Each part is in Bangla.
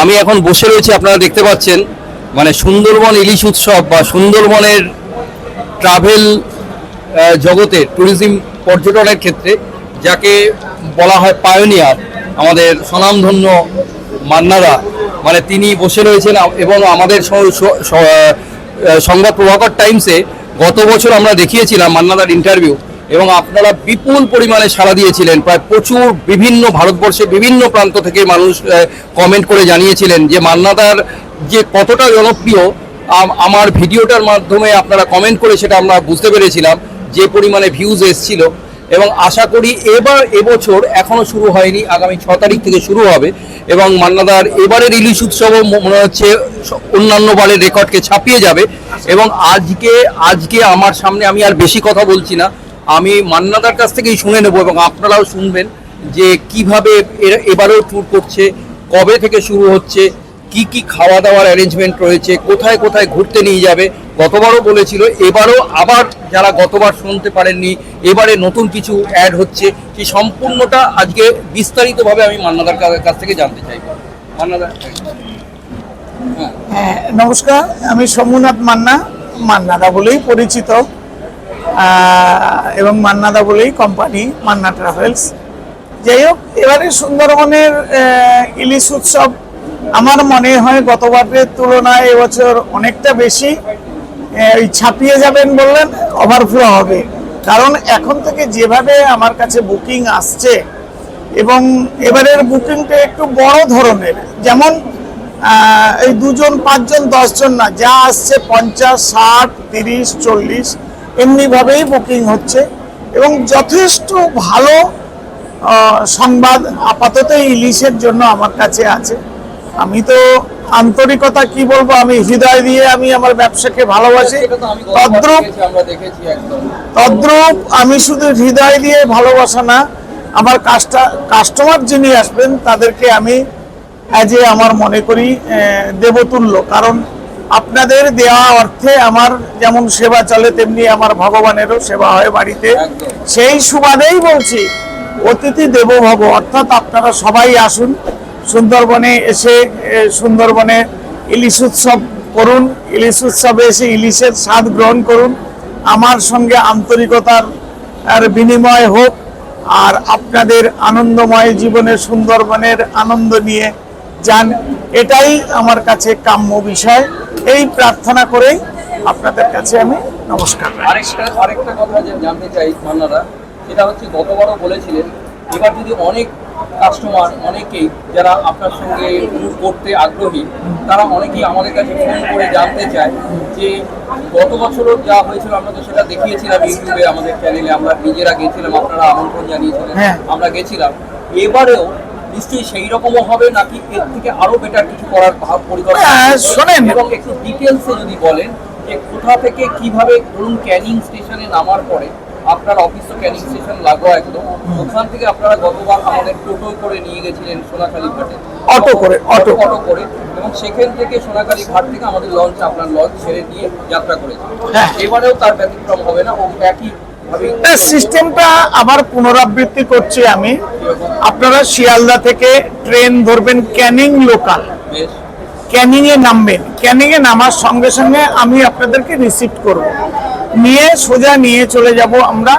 আমি এখন বসে রয়েছি, আপনারা দেখতে পাচ্ছেন মানে সুন্দরবন ইলিশ উৎসব বা সুন্দরবনের ট্রাভেল জগতে ট্যুরিজম পর্যটনের ক্ষেত্রে যাকে বলা হয় পায়োনিয়ার আমাদের স্বনামধন্য মান্নাদা মানে তিনি বসে রয়েছেন এবং আমাদের সংবাদ প্রভাকর টাইমসে গত বছর আমরা দেখিয়েছিলাম মান্নাদার ইন্টারভিউ এবং আপনারা বিপুল পরিমাণে সাড়া দিয়েছিলেন। প্রায় প্রচুর বিভিন্ন ভারতবর্ষে বিভিন্ন প্রান্ত থেকে মানুষ কমেন্ট করে জানিয়েছিলেন যে, মান্নাদার যে কতটা জনপ্রিয় আমার ভিডিওটার মাধ্যমে আপনারা কমেন্ট করে সেটা আমরা বুঝতে পেরেছিলাম, যে পরিমাণে ভিউজ এসছিল। এবং আশা করি এবার এবছর এখনও শুরু হয়নি, আগামী ছ তারিখ থেকে শুরু হবে। এবং মান্নাদার এবারের ইলিশ উৎসবও মনে হচ্ছে অন্যান্য বারের রেকর্ডকে ছাপিয়ে যাবে। এবং আজকে আজকে আমার সামনে আমি আর বেশি কথা বলছি না। আমি মান্নাদার কাছ থেকেই শুনে নেব এবং আপনারাও শুনবেন যে কীভাবে এবারেও ট্যুর করছে, কবে থেকে শুরু হচ্ছে, কি কি খাওয়া দাওয়ার অ্যারেঞ্জমেন্ট রয়েছে, কোথায় কোথায় ঘুরতে নিয়ে যাবে, গতবারও বলেছিল, এবারও আবার যারা গতবার শুনতে পারেননি, এবারে নতুন কিছু অ্যাড হচ্ছে, সেই সম্পূর্ণটা আজকে বিস্তারিতভাবে আমি মান্নাদার কাছ থেকে জানতে চাইব। মান্নাদা হ্যাঁ। হ্যাঁ নমস্কার, আমি সোমনাথ মান্না, মান্নাদা বলেই পরিচিত। এবং মান্নাদা বলেই কোম্পানি মান্না ট্রাভেলস যাই হোক, এবারে সুন্দরবনের ইলিশ উৎসব আমার মনে হয় গতবারের তুলনায় এবছর অনেকটা বেশি ওই ছাপিয়ে যাবেন বললেন ওভারফ্লো হবে। কারণ এখন থেকে যেভাবে আমার কাছে বুকিং আসছে এবং এবারের বুকিংটা একটু বড় ধরনের, যেমন এই দুজন, পাঁচজন, দশজন না, যা আসছে পঞ্চাশ, ষাট, তিরিশ, চল্লিশ এমনিভাবেই বুকিং হচ্ছে এবং যথেষ্ট ভালো সংবাদ আপাতত ইলিশের জন্য আমার কাছে আছে। আমি তো আন্তরিকতা কি বলব আমি হৃদয় দিয়ে আমি আমার ব্যবসাকে ভালোবাসি। তদ্রুপ তদ্রুপ আমি শুধু হৃদয় দিয়ে ভালোবাসা না আমার কাস্টা কাস্টমার যিনি আসবেন তাদেরকে আমি অ্যাজ এ আমার মনে করি দেবতুল্য। কারণ আপনাদের দেওয়া অর্থে আমার যেমন সেবা চলে তেমনি আমার ভগবানেরও সেবা হয় বাড়িতে। সেই সুবাদেই বলছি অতিথি দেব ভব অর্থাৎ আপনারা সবাই আসুন সুন্দরবনে এসে সুন্দরবনে ইলিশ উৎসব করুন ইলিশ উৎসবে এসে ইলিশের স্বাদ গ্রহণ করুন। আমার সঙ্গে আন্তরিকতার আর বিনিময় হোক আর আপনাদের আনন্দময় জীবনে সুন্দরবনের আনন্দ নিয়ে যান এটাই আমার কাছে কাম্য বিষয়। এই প্রার্থনা করেই আপনাদের কাছে আমি নমস্কার আরেকটা আরেকটা কথা যে জানতে চাই মান্নারা সেটা হচ্ছে গতবারও বলেছিলেন এবার যদি অনেক কাস্টমার অনেকেই যারা আপনার সঙ্গে করতে আগ্রহী তারা অনেকেই আমাদের কাছে ফোন করে জানতে চায় যে গত বছরও যা হয়েছিল আমরা তো সেটা দেখিয়েছিলাম ইউটিউবে আমাদের চ্যানেলে আমরা নিজেরা গেছিলাম আপনারা আমন্ত্রণ জানিয়েছিলেন হ্যাঁ। আমরা গেছিলাম। এবারেও নিশ্চয়ই সেই রকমও হবে নাকি এর থেকে আরও বেটার কিছু করার পরিকল্পনা হ্যাঁ, শোনেন। এবং একটু ডিটেলসে যদি বলেন যে কোথা থেকে কীভাবে ধরুন ক্যানিং স্টেশনে নামার পরে আপনার অফিস তো ক্যানিং স্টেশন লাগোয়া একদম ওখান থেকে আপনারা গতবার আমাদের টোটো করে নিয়ে গেছিলেন সোনাখালী ঘাটে অটো করে, অটো। অটো করে এবং সেখান থেকে সোনাখালী ঘাট থেকে আমাদের লঞ্চ আপনার লঞ্চ ছেড়ে দিয়ে যাত্রা করেছে হ্যাঁ। এবারেও তার ব্যতিক্রম হবে না ও একই সিস্টেমটা আবার পুনরাবৃত্তি করছি আমি। আপনারা শিয়ালদা থেকে ট্রেন ধরবেন ক্যানিং লোকাল। ক্যানিং এ নামবেন। ক্যানিং এ নামার সঙ্গে সঙ্গে আমি আপনাদেরকে রিসিভ করব। নিয়ে সোজা নিয়ে চলে যাব আমরা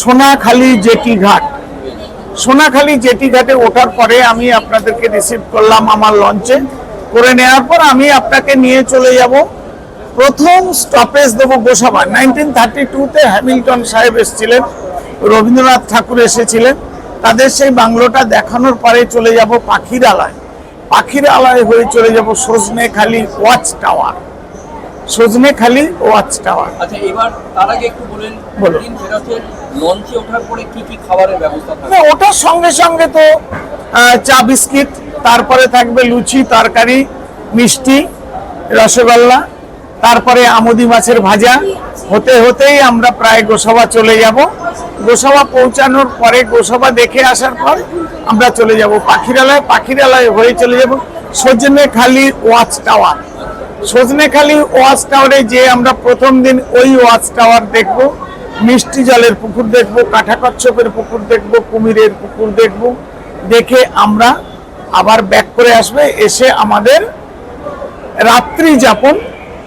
সোনাখালী জেটি ঘাট। সোনাখালী জেটি ঘাটে ওঠার পরে আমি আপনাদেরকে রিসিভ করলাম আমার লঞ্চে করে নেওয়ার পর আমি আপনাকে নিয়ে চলে যাব প্রথম স্টপেজ দেবো গোসাবা। নাইনটিন থার্টি টুতে হ্যামিল্টন সাহেব এসেছিলেন রবীন্দ্রনাথ ঠাকুর এসেছিলেন। তাদের সেই বাংলোটা দেখানোর পরে চলে যাব পাখির আলায় পাখির আলায় হয়ে চলে যাব Sajnekhali watch tower. Sajnekhali watch tower. আচ্ছা এবার তার আগে একটু বলেন বলুন। লঞ্চে ওঠার পরে কি কি খাবারের ব্যবস্থা থাকবে ওটার সঙ্গে সঙ্গে তো চা বিস্কিট তারপরে থাকবে লুচি তরকারি মিষ্টি রসগোল্লা তারপরে আমুদি মাছের ভাজা। হতে হতেই আমরা প্রায় গোসবা চলে যাব। গোসবা পৌঁছানোর পরে গোসবা দেখে আসার পর আমরা চলে যাব পাখিরালয়। পাখিরালয় হয়ে চলে যাব সজনে খালি ওয়াচ টাওয়ার। সজনেখালি ওয়াচ টাওয়ারে যে আমরা প্রথম দিন ওই ওয়াচ টাওয়ার দেখব। মিষ্টি জলের পুকুর দেখব, কাঁঠা কচ্ছপের পুকুর দেখব, কুমিরের পুকুর দেখব। দেখে আমরা আবার ব্যাক করে আসবে। এসে আমাদের রাত্রি যাপন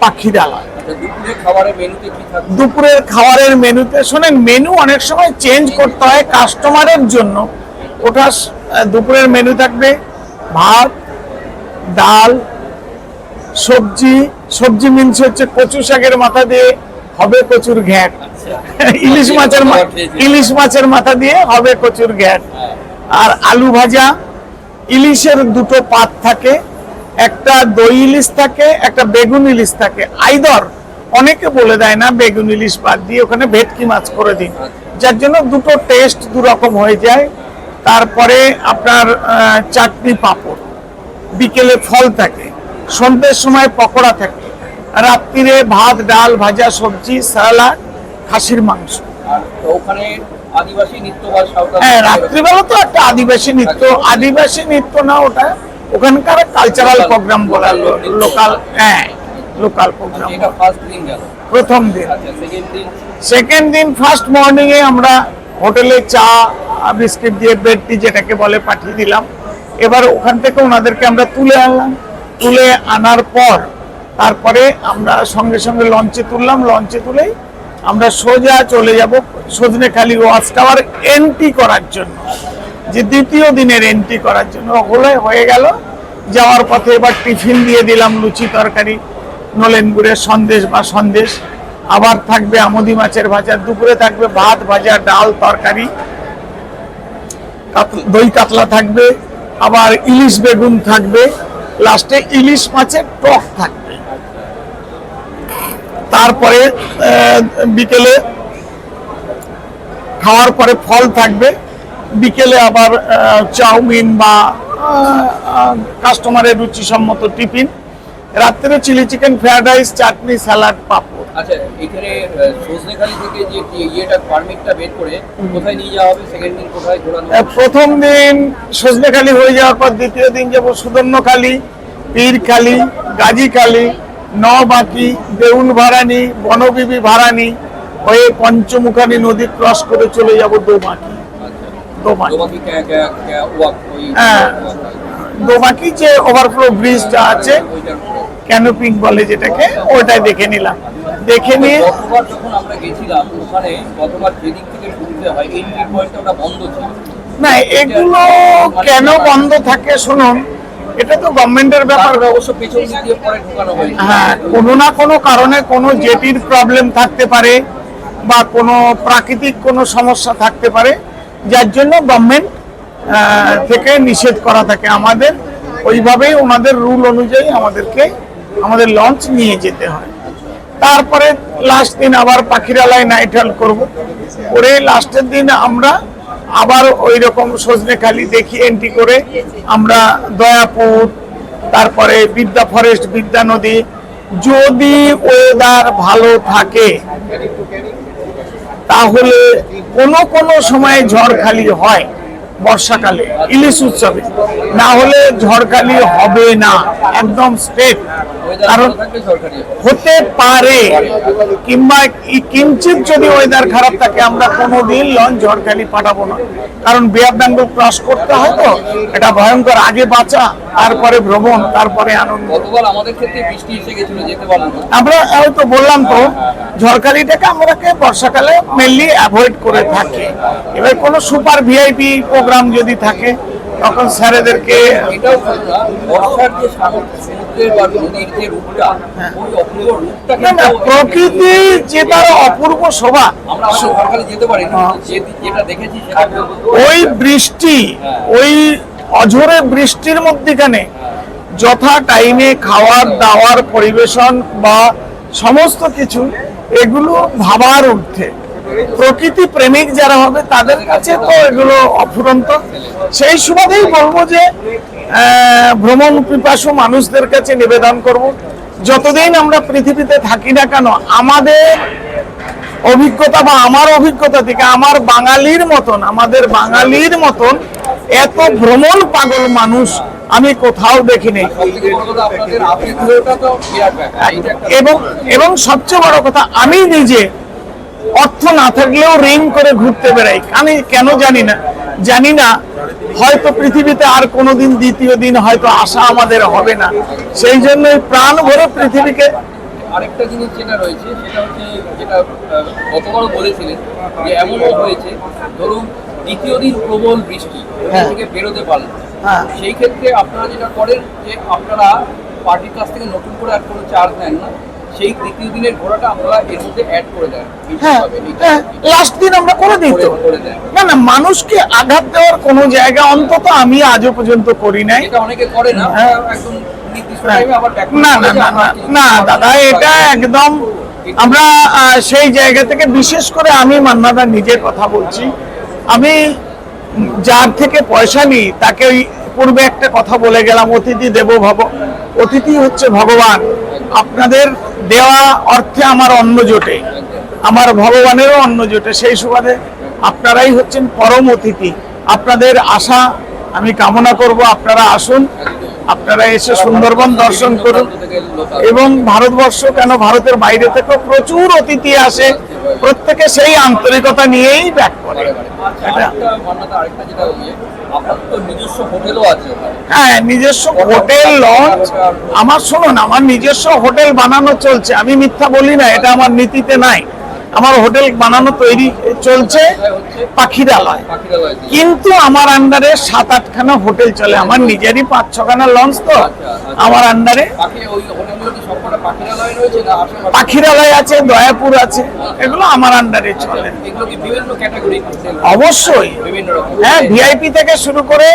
পাখিরালয় আচ্ছা, দুপুরের খাবারের মেনুতে শোনেন মেনু অনেক সময় চেঞ্জ করতে হয় কাস্টমারের জন্য। ওটা দুপুরের মেনু থাকবে ভাত ডাল সবজি সবজি মিনস হচ্ছে কচু শাকের মাথা দিয়ে হবে কচুর ঘ্যাট। ইলিশ মাছের ইলিশ মাছের মাথা দিয়ে হবে কচুর ঘ্যাট। আর আলু ভাজা ইলিশের দুটো পাত থাকে একটা দই ইলিশ থাকে একটা বেগুন ইলিশ থাকে। আইদর অনেকে বলে দেয় না বেগুন ইলিশ বাদ দিয়ে ওখানে ভেটকি মাছ করে দিন। যার জন্য দুটো টেস্ট দু রকম হয়ে যায়। তারপরে আপনার চাটনি পাঁপড়। বিকেলে ফল থাকে সন্ধ্যের সময় পকোড়া থাকে রাত্রিরে ভাত ডাল ভাজা সবজি সালাড খাসির মাংস। ওখানে হ্যাঁ রাত্রিবেলা তো একটা আদিবাসী নৃত্য। আদিবাসী নৃত্য না ওটা। ওখানকার কালচারাল প্রোগ্রাম বলা লোকাল হ্যাঁ লোকাল প্রোগ্রাম প্রথম দিন। আচ্ছা সেকেন্ড দিন? ফার্স্ট মর্নিং এ আমরা হোটেলে চা বিস্কিট দিয়ে বেড টি যেটাকে বলে পাঠিয়ে দিলাম। এবার ওখান থেকে ওনাদেরকে আমরা তুলে আনলাম। তুলে আনার পর তারপরে আমরা সঙ্গে সঙ্গে লঞ্চে তুললাম। লঞ্চে তুলে আমরা সোজা চলে যাব সজনেখালি ওয়াচ টাওয়ার এন্ট্রি করার জন্য। যে দ্বিতীয় দিনের এন্ট্রি করার জন্য হলে হয়ে গেল। যাওয়ার পথে এবার টিফিন দিয়ে দিলাম লুচি তরকারি নলেন গুড়ের সন্দেশ বা সন্দেশ। আবার থাকবে আমদি মাছের ভাজা, দুপুরে থাকবে ভাত, ভাজা, ডাল, তরকারি। দই কাতলা থাকবে, আবার ইলিশ বেগুন থাকবে। লাস্টে ইলিশ মাছের টক থাকবে। তারপরে বিকেলে খাওয়ার পরে ফল থাকবে। বিকেলে আবার চাউমিন বা কাস্টমারের রুচিসম্মত টিফিন। রাত্রে chilli chicken fried rice chutney salad papad. আচ্ছা এখানে সজনেখালি থেকে যে ইয়েটা পারমিটটা বের করে কোথায় নিয়ে যাওয়া হবে? সেকেন্ড দিন কোথায় ঘোরানো প্রথম দিন সজনেখালি হয়ে যাওয়ার পর দ্বিতীয় দিন যাব সুদর্ণখালি পীরখালি গাজীখালি নবাকি দেউল ভাড়ানি বনবিবি ভাড়ানি হয়ে পঞ্চমুখানি নদী ক্রস করে চলে যাব দোমাকি ওই হ্যাঁ। দোমাকি যে ওভারফ্লো ব্রিজটা আছে। ক্যানোপিং বলে যেটাকে ওটাই দেখে নিলাম। দেখে নিয়ে যখন আমরা গেছিলাম ওখানে গতবার যেদিক থেকে ঢুকতে হয় এন্ট্রি পয়েন্টটা ওটা বন্ধ ছিল। না এগুলো কেন বন্ধ থাকে শুনুন এটা তো গভর্নমেন্টের ব্যাপার। অবশ্য পেছন দিয়ে পরে ঢুকানো হয়েছে। হ্যাঁ কোনো না কোনো কারণে কোনো জেটির প্রবলেম থাকতে পারে বা কোনো প্রাকৃতিক কোনো সমস্যা থাকতে পারে। যার জন্য গভর্নমেন্ট থেকে নিষেধ করা থাকে আমাদের। ওইভাবেই ওনাদের রুল অনুযায়ী আমাদেরকে, আমাদের লঞ্চ নিয়ে যেতে হয়। তারপরে লাস্ট দিন আবার পাখিরালয় নাইট হল্ট করব। করে লাস্টের দিন আমরা আবার ওই রকম সজনেখালি দেখি এন্ট্রি করে আমরা দয়াপুর, তারপরে বিদ্যা ফরেস্ট বিদ্যা নদী। যদি ওয়েদার ভালো থাকে তাহলে কোন কোন সময় ঝড়খালি হয় বর্ষাকালে, ইলিশ উৎসবে। না হলে ঝড়খালি হবে না, একদম ওয়েদার কারণ হতে পারে কিংবা কিঞ্চিত যদি ওয়েদার খারাপ থাকে আমরা কোনোদিন লঞ্চ ঝড়খালি পাঠাবো না। কারণ বিয়ার বেঙ্গল ক্রস করতে হয় তো এটা ভয়ঙ্কর। আগে বাঁচা তারপরে ভ্রমণ তারপরে আনন্দ। আমরা হয়তো বললাম তো ঝড়খালিটাকে আমরাকে বর্ষাকালে মেনলি অ্যাভয়েড করে থাকি। এবার কোনো সুপার ভিআইপি প্রোগ্রাম যদি থাকে তখন স্যারেদেরকে এটাও ভালো না বর্ষার যে সাগর সমুদ্রের বা নদীর যে রূপটা ওই অপূর্ব রূপটা না না কিন্তু প্রকৃতি যে তার অপূর্ব শোভা। হ্যাঁ। ওই বৃষ্টি ওই অঝরে বৃষ্টির মধ্যেখানে যথা টাইমে খাওয়ার দাওয়ার পরিবেশন বা সমস্ত কিছু এগুলো ভাবার ঊর্ধ্বে। প্রকৃতি প্রেমিক যারা হবে তাদের কাছে তো এগুলো অফুরন্ত। সেই সুবাদেই বলব যে ভ্রমণ পিপাসু মানুষদের কাছে নিবেদন করব। যতদিন আমরা পৃথিবীতে থাকি না কেন আমাদের অভিজ্ঞতা বা আমার অভিজ্ঞতা থেকে আমার বাঙালির মতন আমাদের বাঙালির মতন এত ভ্রমণ পাগল মানুষ আমি কোথাও দেখিনি। এবং এবং সবচেয়ে বড় কথা আমি নিজে অর্থ না থাকলেও রিং করে ঘুরতে বেড়াই আমি কেন জানি না জানি না হয়তো পৃথিবীতে আর কোনোদিন দ্বিতীয় দিন হয়তো আশা আমাদের হবে না সেই জন্যই প্রাণ ভরে পৃথিবীকে আরেকটা জিনিস যেটা রয়েছে সেটা হচ্ছে যেটা গতবারও বলেছিলেন যে এমনও হয়েছে ধরুন দ্বিতীয় দিন প্রবল বৃষ্টি হ্যাঁ। থেকে বেরোতে পারলেন হ্যাঁ। সেই ক্ষেত্রে আপনারা যেটা করেন যে আপনারা পার্টির কাছ থেকে নতুন করে আর কোনো চার্জ নেন না সেই দ্বিতীয় দিনের ঘোড়াটা আপনারা এর মধ্যে অ্যাড করে দেন হ্যাঁ এইটা- হ্যাঁ লাস্ট দিন আমরা করে দিই তো। না না মানুষকে আঘাত দেওয়ার কোনো জায়গা অন্তত আমি আজও পর্যন্ত করি নাই। এটা অনেকে করে না হ্যাঁ। একদম না না না না দাদা এটা একদম আমরা সেই জায়গা থেকে বিশেষ করে আমি মান্নাদা নিজের কথা বলছি। আমি যার থেকে পয়সা নিই তাকে ওই পূর্বে একটা কথা বলে গেলাম অতিথি দেব ভব অতিথি হচ্ছে ভগবান। আপনাদের দেওয়া অর্থে আমার অন্ন জোটে, আমার ভগবানেরও অন্ন জোটে। সেই সুবাদে আপনারাই হচ্ছেন পরম অতিথি। আপনাদের আশা আমি কামনা করব, আপনারা আসুন, আপনারা এসে সুন্দরবন দর্শন করুন। এবং ভারতবর্ষ কেন ভারতের বাইরে থেকেও প্রচুর অতিথি আসে, প্রত্যেকে সেই আন্তরিকতা নিয়েই ব্যাক করে। এটা হ্যাঁ নিজস্ব হোটেল লঞ্চ। আমার শুনুন আমার নিজস্ব হোটেল বানানো চলছে। আমি মিথ্যা বলি না এটা আমার নীতিতে নাই। আমার হোটেল বানানো তৈরি চলছে পাখিরালয়। পাখিরালয় কিন্তু আমার আন্ডারে সাত আটখানা হোটেল চলে। আমার নিজেরই পাঁচ ছখানা লঞ্চ তো। আমার আন্ডারে পাখিরালয় আছে দয়াপুর আছে এগুলো আমার আন্ডারে চলে। অবশ্যই। হ্যাঁ ভিআইপি থেকে শুরু করে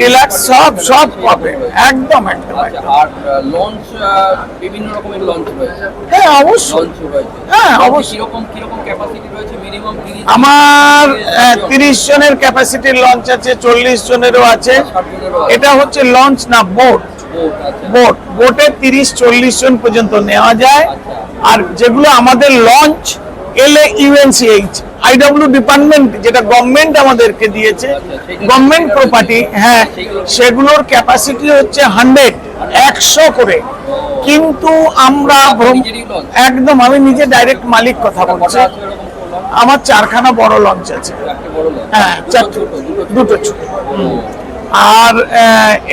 ডিলাক্স সব সব পাবে। একদম একদম আচ্ছা আর লঞ্চ বিভিন্ন রকমের লঞ্চ রয়েছে? হ্যাঁ অবশ্যই। হ্যাঁ, অবশ্যই। কীরকম কীরকম ক্যাপাসিটি রয়েছে? মিনিমাম আমার তিরিশ জনের ক্যাপাসিটির লঞ্চ আছে চল্লিশ জনেরও আছে। 60 জনেরও আছে। এটা হচ্ছে লঞ্চ না বোট বোট বোট তিরিশ, চল্লিশ জন পর্যন্ত নেওয়া যায়। আর যেগুলো আমাদের লঞ্চ এল ইউএনসিএইচ আইডব্লিউ ডিপার্টমেন্ট যেটা গভর্নমেন্ট আমাদেরকে দিয়েছে গভর্নমেন্ট প্রপার্টি হ্যাঁ সেগুলোর ক্যাপাসিটি হচ্ছে হান্ড্রেড একশো করে। কিন্তু আমরা একদম, আমি নিজে ডাইরেক্ট মালিক কথা বলছি। আমার চারখানা বড় লঞ্চ আছে। হ্যাঁ। দুটো ছোট। আর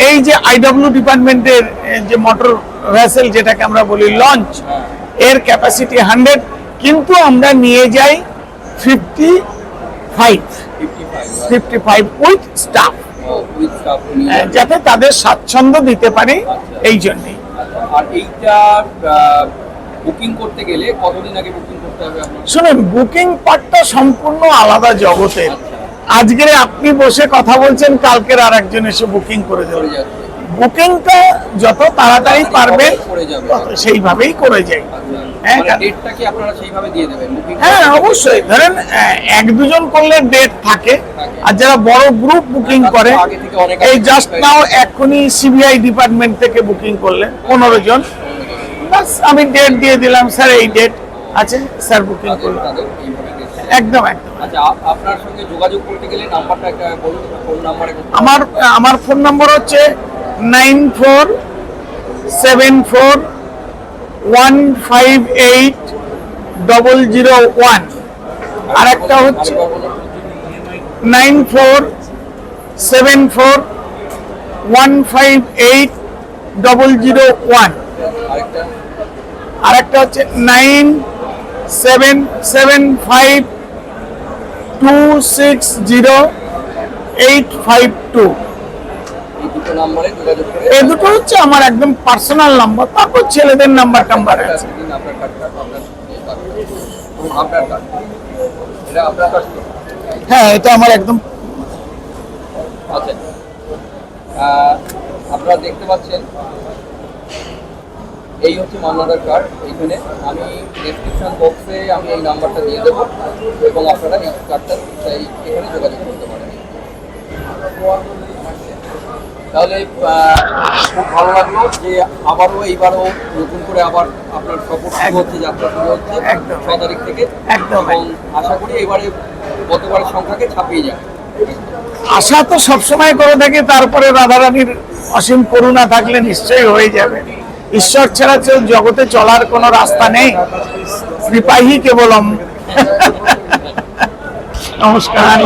এই যে আইডব্লিউ ডিপার্টমেন্টের যে মোটর ভেসেল যেটাকে আমরা বলি লঞ্চ এর ক্যাপাসিটি হান্ড্রেড কিন্তু আমরা নিয়ে যাই fifty five fifty five with staff যাতে তাদের স্বাচ্ছন্দ্য দিতে পারি এই জন্যই। আর এইটা বুকিং করতে গেলে কতদিন আগে বুকিং করতে হবে শুনুন বুকিং পার্টটা সম্পূর্ণ আলাদা জগতের। আজকে আপনি বসে কথা বলছেন কালকের আর একজন এসে বুকিং করে দেবে বুকিংটা যত তাড়াতাড়ি পারবেন সেইভাবেই করে যাই। হ্যাঁ, মানে হ্যাঁ অবশ্যই। ধরেন এক দুজন করলে ডেট থাকে। আর যারা বড় গ্রুপ বুকিং করে এই জাস্ট নাও এক্ষুনি সিবিআই ডিপার্টমেন্ট থেকে বুকিং করলেন পনেরো জন। আমি ডেট দিয়ে দিলাম স্যার এই ডেট আছে স্যার বুকিং করলাম। একদম একদম। আচ্ছা আপনার সঙ্গে যোগাযোগ করতে গেলে নাম্বারটা একটা বলুন ফোন নাম্বারে আমার আমার ফোন নম্বর হচ্ছে nine four seven four one five eight double zero one. আর একটা হচ্ছে nine four seven four one five eight double zero one. আরেকটা। আর একটা হচ্ছে nine seven seven five two six zero eight five two এই দুটো হচ্ছে আমার একদম পার্সোনাল নাম্বার তারপর ছেলেদের নাম্বার টাম্বার আছে। হ্যাঁ এটা আমার একদম আচ্ছা। আপনারা দেখতে পাচ্ছেন এই হচ্ছে মান্নাদার কার্ড। এইখানে আমি ডেসক্রিপশন বক্সে আমি এই নাম্বারটা দিয়ে দেবো এবং আপনারা এই কার্ডটা এই এখানে যোগাযোগ করতে পারেন। তাহলে খুব ভালো লাগল যে আবারও এইবারও নতুন করে আবার আপনার সফর শুরু হচ্ছে যাত্রা শুরু হচ্ছে। ছ তারিখ থেকে। একদম, এবং আশা করি এবারে গতবারের সংখ্যাকে ছাপিয়ে যাবে। আশা তো সবসময় করে থাকে তারপরে রাধারানীর অসীম করুণা থাকলে নিশ্চয়ই হয়ে যাবে। ঈশ্বর ছাড়া জগতে চলার কোনো রাস্তা নেই। কৃপাহী কেবলম। নমস্কার।